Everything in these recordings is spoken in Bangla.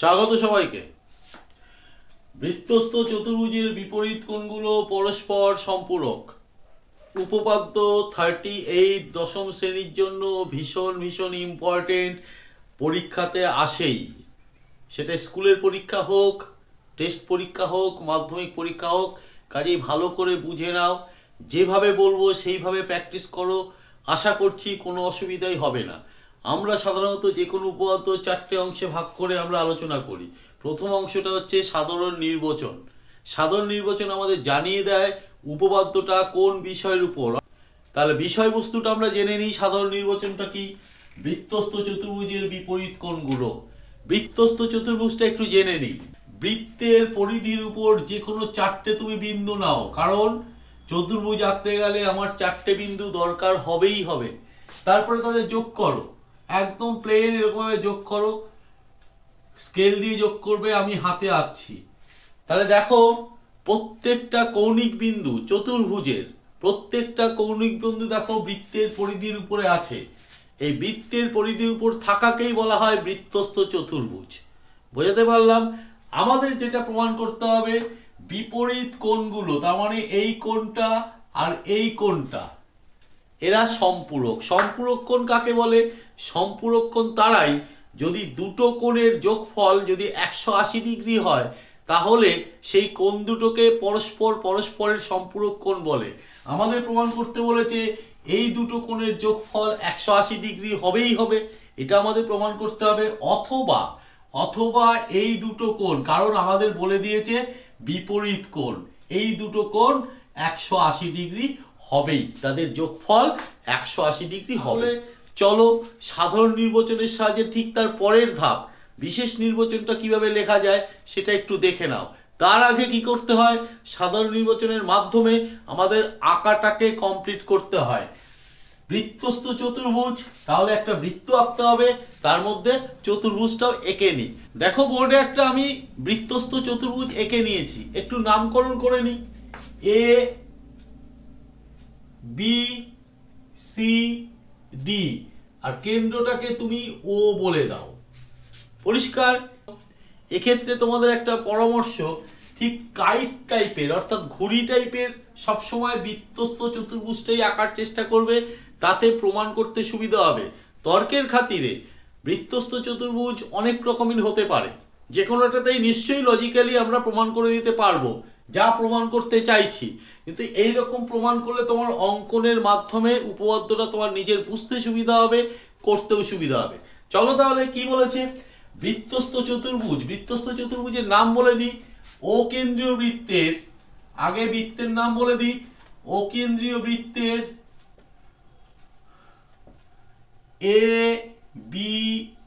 স্বাগত সবাইকে। বৃত্তস্থ চতুর্ভুজের বিপরীত কোণগুলো পরস্পর সম্পূরক। উপপাদ্য থার্টি এইট দশম শ্রেণির জন্য ভীষণ ভীষণ ইম্পর্টেন্ট পরীক্ষাতে আসেই। সেটা স্কুলের পরীক্ষা হোক টেস্ট পরীক্ষা হোক, মাধ্যমিক পরীক্ষা হোক, কাজেই ভালো করে বুঝে নাও। যেভাবে বলব সেইভাবে প্র্যাকটিস করো। আশা করছি কোনো অসুবিধাই হবে না। আমরা সাধারণত যে কোনো উপপাদ্য চারটে অংশে ভাগ করে আমরা আলোচনা করি। প্রথম অংশটা হচ্ছে সাধারণ নির্বাচন। সাধারণ নির্বাচন আমাদের জানিয়ে দেয় উপপাদ্যটা কোন বিষয়ের উপর। তাহলে বিষয়বস্তুটা আমরা জেনে নিই, সাধারণ নির্বাচনটা কি? বৃত্তস্থ চতুর্ভুজের বিপরীত কোণগুলো। বৃত্তস্থ চতুর্ভুজটা একটু জেনে নিই। বৃত্তের পরিধির উপর যে কোনো চারটে তুমি বিন্দু নাও, কারণ চতুর্ভুজ আঁকতে গেলে আমার চারটে বিন্দু দরকার হবেই হবে। তারপরে তাদের যোগ করো। একদম প্লেন এরকমভাবে যোগ করো। স্কেল দিয়ে যোগ করবে, আমি হাতে আঁকছি। তাহলে দেখো, প্রত্যেকটা কৌণিক বিন্দু চতুর্ভুজের, প্রত্যেকটা কৌণিক বিন্দু দেখো বৃত্তের পরিধির উপরে আছে। এই বৃত্তের পরিধির উপর থাকাকেই বলা হয় বৃত্তস্থ চতুর্ভুজ। বোঝাতে পারলাম? আমাদের যেটা প্রমাণ করতে হবে, বিপরীত কোণগুলো, তার মানে এই কোণটা আর এই কোণটা, এরা সম্পূরক। সম্পূরক কোণ কাকে বলে? সম্পূরক কোণ তারাই যদি দুটো কোণের যোগফল যদি একশো আশি ডিগ্রি হয়, তাহলে সেই কোণ দুটোকে পরস্পর পরস্পরের সম্পূরক কোণ বলে। আমাদের প্রমাণ করতে বলেছে এই দুটো কোণের যোগফল একশো আশি ডিগ্রি হবেই হবে। এটা আমাদের প্রমাণ করতে হবে। অথবা অথবা এই দুটো কোণ, কারণ আমাদের বলে দিয়েছে বিপরীত কোণ, এই দুটো কোণ একশো আশি ডিগ্রি হবেই। তাদের যোগফল একশো আশি ডিগ্রি হবে। চলো, সাধারণ নির্বাচনের সাহায্যে ঠিক তার পরের ধাপ। বিশেষ নির্বাচনটা কীভাবে লেখা যায় সেটা একটু দেখে নাও। তার আগে কি করতে হয়? সাধারণ নির্বাচনের মাধ্যমে আমাদের আঁকাটাকে কমপ্লিট করতে হয়। বৃত্তস্থ চতুর্ভুজ, তাহলে একটা বৃত্ত আঁকতে হবে, তার মধ্যে চতুর্ভুজটাও এঁকে নিই। দেখো, বোর্ডে একটা আমি বৃত্তস্থ চতুর্ভুজ এঁকে নিয়েছি। একটু নামকরণ করে নিই। এ, বি, সি ডি আর কেন্দ্রটাকে তুমি ও বলে দাও। পরিষ্কার? এক্ষেত্রে তোমাদের একটা পরামর্শ, ঠিক কাইট টাইপের, অর্থাৎ ঘুড়ি টাইপের সবসময় বৃত্তস্থ চতুর্ভুজটাই আঁকার চেষ্টা করবে, তাতে প্রমাণ করতে সুবিধা হবে। তর্কের খাতিরে বৃত্তস্থ চতুর্ভুজ অনেক রকমের হতে পারে। যে কোনোটাতেই নিশ্চয়ই লজিক্যালি আমরা প্রমাণ করে দিতে পারব। যা প্রমাণ করতে চাইছি। কিন্তু এই রকম প্রমাণ করলে তোমার অঙ্কনের মাধ্যমে উপপাদ্যটা তোমার নিজের বুঝতে সুবিধা হবে, করতেও সুবিধা হবে। চলো তাহলে কি বলেছে? বৃত্তস্থ চতুর্ভুজ। বৃত্তস্থ চতুর্ভুজের নাম বলে দিই। ও কেন্দ্রীয় বৃত্তের, আগে বৃত্তের নাম বলে দিই। ও কেন্দ্রীয় বৃত্তের A B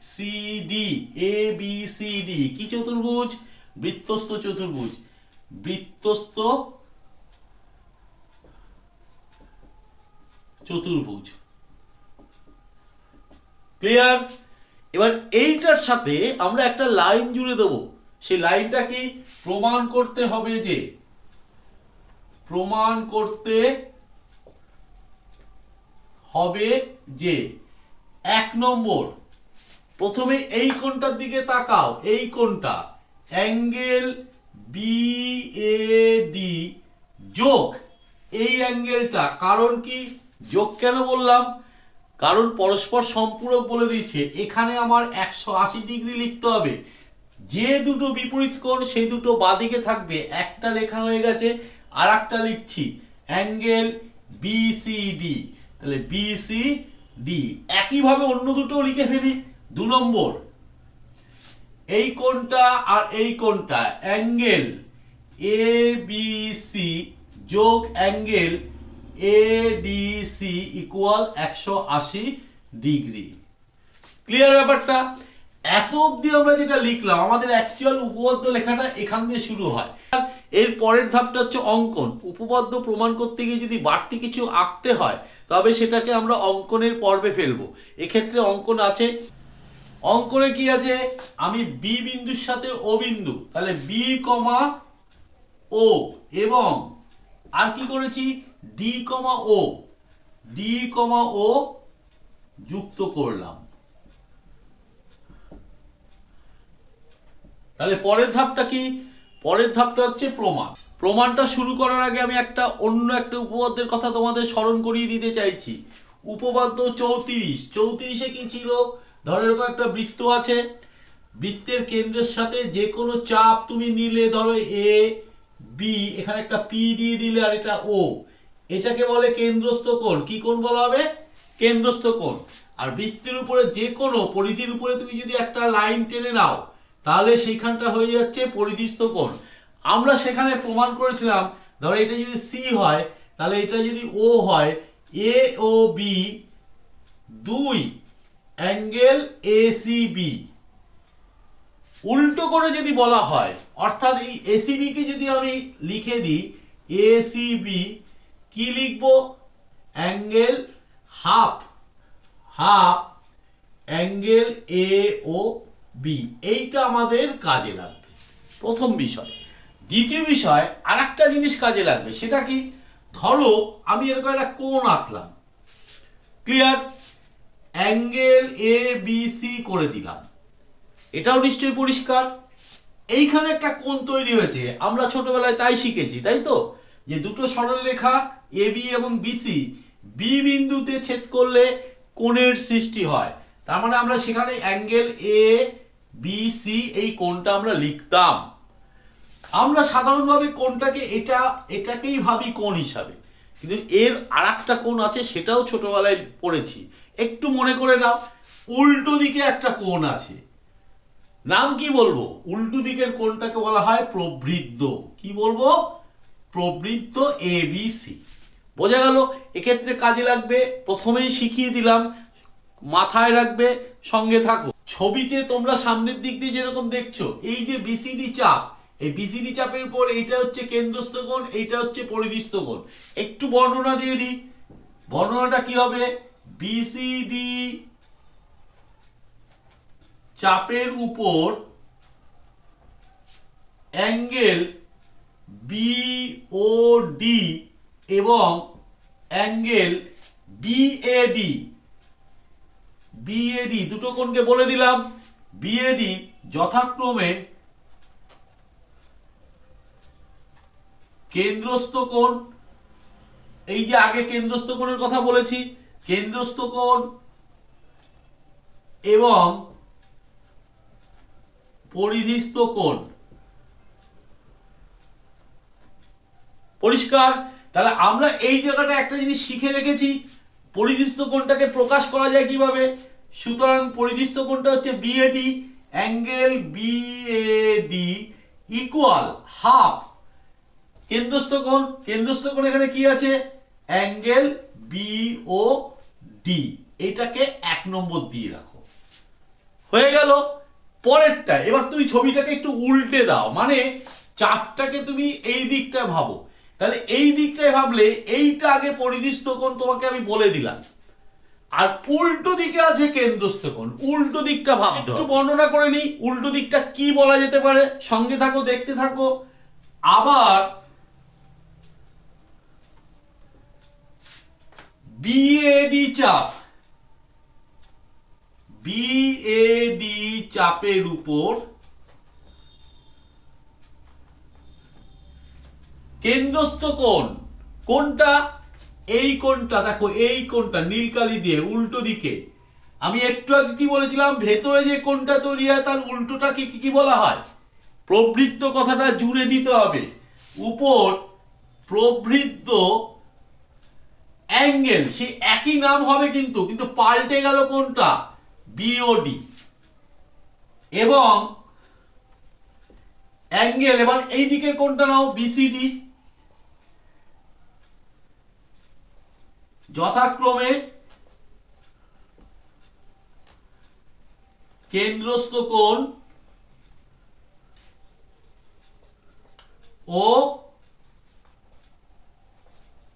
C D A B C D কি চতুর্ভুজ? বৃত্তস্থ চতুর্ভুজ। বৃত্তস্থ চতুর্ভুজ। ক্লিয়ার এবার এইটার সাথে আমরা একটা লাইন জুড়ে দেব। সেই লাইনটা কি? প্রমাণ করতে হবে যে, প্রমাণ করতে হবে যে, এক নম্বর, প্রথমে এই কোণটার দিকে তাকাও, এই কোণটা, অ্যাঙ্গেল বি এ ডি যোগ। এই অ্যাঙ্গেলটা কারণ কি? যোগ কেন বললাম? কারণ পরস্পর সম্পূরক বলে দিয়েছে। এখানে আমার একশো আশি ডিগ্রি লিখতে হবে। যে দুটো বিপরীত কোণ, সেই দুটো বাদিকে থাকবে। একটা লেখা হয়ে গেছে আর একটা লিখছি। অ্যাঙ্গেল বিসিডি তাহলে বিসিডি একইভাবে অন্য দুটো লিখে ফেলি। দু নম্বর। এই কোণটা আর এই কোণটা অ্যাঙ্গেল এ বি সি যোগ angle A D C equal একশো আশি ডিগ্রি। ক্লিয়ার ব্যাপারটা? এত অবধি আমরা যেটা লিখলাম, আমাদের অ্যাকচুয়াল উপপাদ্য লেখাটা এখান দিয়ে শুরু হয়। এর পরের ধাপটা হচ্ছে অঙ্কন। উপপাদ্য প্রমাণ করতে গিয়ে যদি বাড়তি কিছু আঁকতে হয়, তবে সেটাকে আমরা অঙ্কনের পর্বে ফেলব। এক্ষেত্রে অঙ্কন আছে অঙ্কনে কি আছে? আমি বি বিন্দুর সাথে ও বিন্দু। তাহলে বি কমা ও এবং আর কি করেছি? ডি কমা ও ডি কমা ও যুক্ত করলাম। তাহলে পরের ধাপটা কি? পরের ধাপটা হচ্ছে প্রমাণ। প্রমাণটা শুরু করার আগে আমি একটা অন্য একটা উপপাদ্যের কথা তোমাদের স্মরণ করিয়ে দিতে চাইছি। উপপাদ্য চৌত্রিশ। চৌত্রিশে কি ছিল? ধরো এরকম একটা বৃত্ত আছে, বৃত্তের কেন্দ্রের সাথে যে কোনো চাপ তুমি নিলে ধরো এ বি এখানে একটা পি দিয়ে দিলে আর এটা ও এটাকে বলে কেন্দ্রস্থ কোণ। কি কোণ বলা হবে? কেন্দ্রস্থ কোণ। আর বৃত্তের উপরে যে কোনো পরিধির উপরে তুমি যদি একটা লাইন টেনে নাও, তাহলে সেইখানটা হয়ে যাচ্ছে পরিধিস্থ কোণ। আমরা সেখানে প্রমাণ করেছিলাম, ধরো এটা যদি সি হয়, তাহলে এটা যদি ও হয় এ ও বি দুই অ্যাঙ্গেল এ সি উল্টো করে যদি বলা হয়, অর্থাৎ এই এসিবি কে যদি আমি লিখে দিই এসিবি কি লিখব? Angle half half angle A O B এইটা আমাদের কাজে লাগবে। প্রথম বিষয়। দ্বিতীয় বিষয় আর একটা জিনিস কাজে লাগবে, সেটা কি? ধরো, আমি এরকম একটা কোণ আঁকলাম। Clear? Angle A B C করে দিলাম। এটাও নিশ্চয়ই পরিষ্কার। এইখানে একটা কোণ তৈরি হয়েছে। আমরা ছোটবেলায় তাই শিখেছি, তাই তো? যে দুটো সরলরেখা এ বি এবং বিসি বি বিন্দুতে ছেদ করলে কোণের সৃষ্টি হয়। তার মানে আমরা সেখানে অ্যাঙ্গেল এ বি সি এই কোণটা আমরা লিখতাম। আমরা সাধারণভাবে কোণটাকে এটা, এটাকেই ভাবি কোণ হিসাবে। কিন্তু এর আর একটা কোণ আছে, সেটাও ছোটবেলায় পড়েছি। একটু মনে করে নাও, উল্টো দিকে একটা কোণ আছে। নাম কি বলব? উল্টো দিকের কোণটাকে বলা হয় প্রবৃদ্ধ কি বলব? প্রবৃদ্ধ এ বি সি বোঝা গেল? এক্ষেত্রে কাজে লাগবে, প্রথমেই শিখিয়ে দিলাম, মাথায় রাখবে, সঙ্গে থাকো। ছবিতে তোমরা সামনের দিক দিয়ে যেরকম দেখছ, এই যে বিসিডি চাপ, এই বিসিডি চাপের পর এইটা হচ্ছে কেন্দ্রস্থ কোণ, এইটা হচ্ছে পরিধিস্থ কোণ। একটু বর্ণনা দিয়ে দিই। বর্ণনাটা কি হবে? বিসিডি চাপের উপর অ্যাঙ্গেল বিওডি এবং অ্যাঙ্গেল বিএডি বিএডি দুটো কোণকে বলে দিলাম। বিএডি যথাক্রমে কেন্দ্রস্থ কোণ। এই যে আগে কেন্দ্রস্থ কোণের কথা বলেছি কেন্দ্রস্থ কোণ এবং পরিধিস্থ কোণ। পরিষ্কার? তাহলে আমরা এই জায়গাটা একটা জিনিস শিখে রেখেছি। পরিধিস্থ কোণটাকে প্রকাশ করা যায় কীভাবে? সুতরাং পরিধিস্থ কোণটা হচ্ছে BAD angle BAD equal half কেন্দ্রস্থ কোণ? কেন্দ্রস্থ কোণ এখানে কি আছে? অ্যাঙ্গেল বিও ডি এটাকে এক নম্বর দিয়ে রাখো। হয়ে গেল। পরেরটা এবার তুমি ছবিটাকে একটু উল্টে দাও। মানে চাপটাকে তুমি এই দিকটা ভাবো। তাহলে এই দিকটায় ভাবলে এইটা আগে পরিধিস্থ কোণ তোমাকে আমি বলে দিলাম। আর উল্টো দিকে আছে কেন্দ্রস্থ কোণ। উল্টো দিকটা ভাবতে একটু বর্ণনা করে নিই। উল্টো দিকটা কি বলা যেতে পারে? সঙ্গে থাকো দেখতে থাকো। আবার বিএডি চাপ। বিএডি চাপের উপর কেন্দ্রস্থ কোণ। কোনটা এই কোণটা, দেখো এই কোণটা, নীলকালি দিয়ে উল্টো দিকে। আমি একটু আগে কি বলেছিলাম, ভেতরে যে কোণটা তৈরি হয় তার উল্টোটা কি কি বলা হয়? প্রবৃত্ত কথাটা জুড়ে দিতে হবে। উপর প্রবৃত্ত অ্যাঙ্গেল সেই একই নাম হবে কিন্তু কিন্তু পাল্টে গেল কোনটা? বিওডি এবং অ্যাঙ্গেল, এবার এই দিকের কোনটা নাও? বিসিডি যথাক্রমে কেন্দ্রস্থ কোণ ও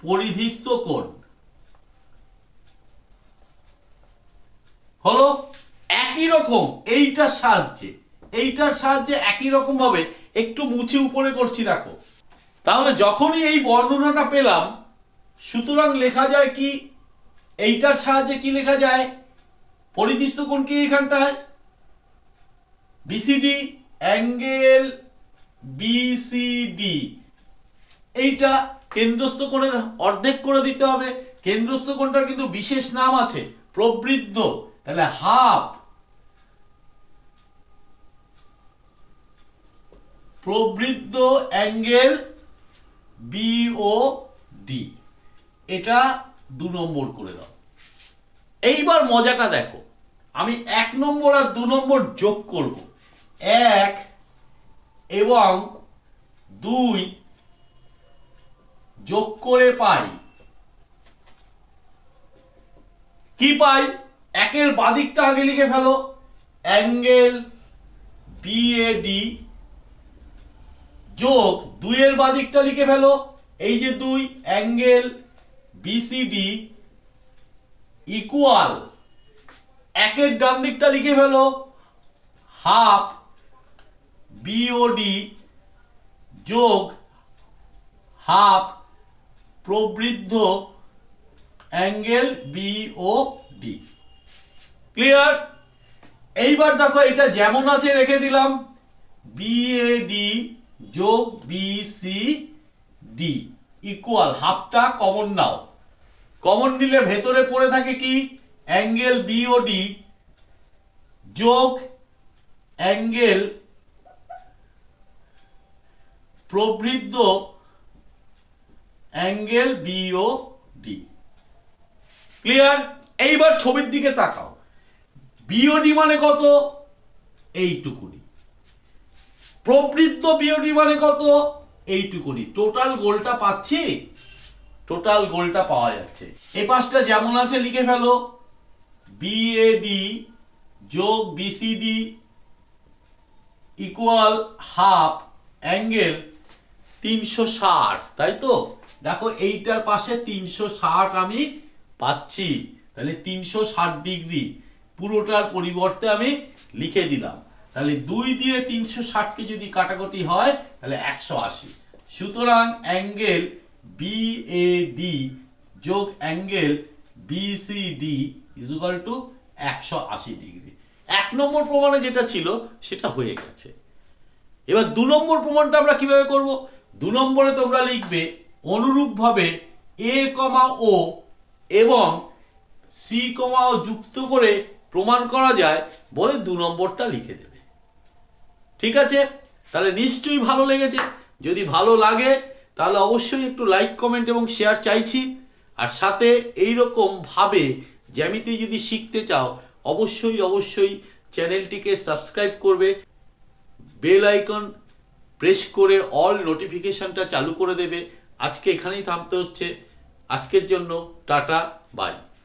পরিধিস্থ কোণ। হলো একই রকম, এইটার সাহায্যে। এইটার সাহায্যে একই রকম ভাবে একটু মুছে উপরে করছি, দেখো। তাহলে যখনই এই বর্ণনাটা পেলাম, সুতরাং লেখা যায় কি? এইটার সাহায্যে কি লেখা যায়? পরিধিস্থ কোণ কি এখানটায়? বিসিডি অ্যাঙ্গেল বিসিডি এইটা কেন্দ্রস্থ কোণের অর্ধেক করে দিতে হবে। কেন্দ্রস্থ কোণটার কিন্তু বিশেষ নাম আছে, প্রবৃদ্ধ। তাহলে হাফ প্রবৃদ্ধ অ্যাঙ্গেল বিও ডি এটা দু নম্বর করে দাও। এইবার মজাটা দেখো। আমি এক নম্বর আর দু নম্বর যোগ করব। এক এবং দুই যোগ করে পাই। কি পাই? একের বাদিকটা আগে লিখে ফেলো। অ্যাঙ্গেল বিএডি যোগ দুইয়ের বাদিকটা লিখে ফেলো। এই যে দুই, অ্যাঙ্গেল বিসিডি ইকুয়াল একের ডান দিকটা লিখে ফেলো। হাফ বিওডি যোগ হাফ প্রবৃদ্ধ অ্যাঙ্গেল বিওডি ক্লিয়ার এইবার দেখো, এটা যেমন আছে, রেখে দিলাম। বিএডি যোগ বিসি ডি ইকুয়াল হাফটা কমন নাও। কমন নিলে ভেতরে পড়ে থাকে কি? অ্যাঙ্গেল বিওডি যোগ অ্যাঙ্গেল প্রবৃদ্ধ অ্যাঙ্গেল বিও ডি ক্লিয়ার এইবার ছবির দিকে তাকাও। বিওডি মানে কত? এইটুকুনি। প্রবৃদ্ধ বিওডি মানে কত? এইটুকুনি। টোটাল গোলটা পাচ্ছি? টোটাল গোলটা পাওয়া যাচ্ছে। এই পাশটা যেমন আছে, লিখে ফেলো। বিএডি যোগ বিসিডি ইকুয়াল হাফ অ্যাঙ্গেল তিনশো ষাট, তাই তো? দেখো, এইটার পাশে তিনশো ষাট আমি পাচ্ছি। তাহলে তিনশো ষাট ডিগ্রি। পুরোটার পরিবর্তে আমি লিখে দিলাম। তাহলে দুই দিয়ে তিনশো ষাটকে যদি কাটাকুটি হয়, তাহলে একশো আশি। সুতরাং অ্যাঙ্গেল বিএডি যোগ অ্যাঙ্গেল বিসিডি ইজুকাল টু একশো আশি ডিগ্রি। এক নম্বর প্রমাণে যেটা ছিল, সেটা হয়ে গেছে। এবার দু নম্বর প্রমাণটা আমরা কীভাবে করব? দু নম্বরে তোমরা লিখবে অনুরূপভাবে এ কমা ও এবং সি কমা ও যুক্ত করে প্রমাণ করা যায়, বলে দু নম্বরটা লিখে দেবে। ঠিক আছে? তাহলে নিশ্চয়ই ভালো লেগেছে। যদি ভালো লাগে, তাহলে অবশ্যই একটু লাইক কমেন্ট এবং শেয়ার চাইছি। আর সাথে এই ভাবে জ্যামিতি যদি শিখতে চাও, অবশ্যই অবশ্যই চ্যানেলটিকে সাবস্ক্রাইব করবে। বেল আইকন প্রেস করে অল নোটিফিকেশনটা চালু করে দেবে। আজকে এখানেই থামতে হচ্ছে। আজকের জন্য টাটা বাই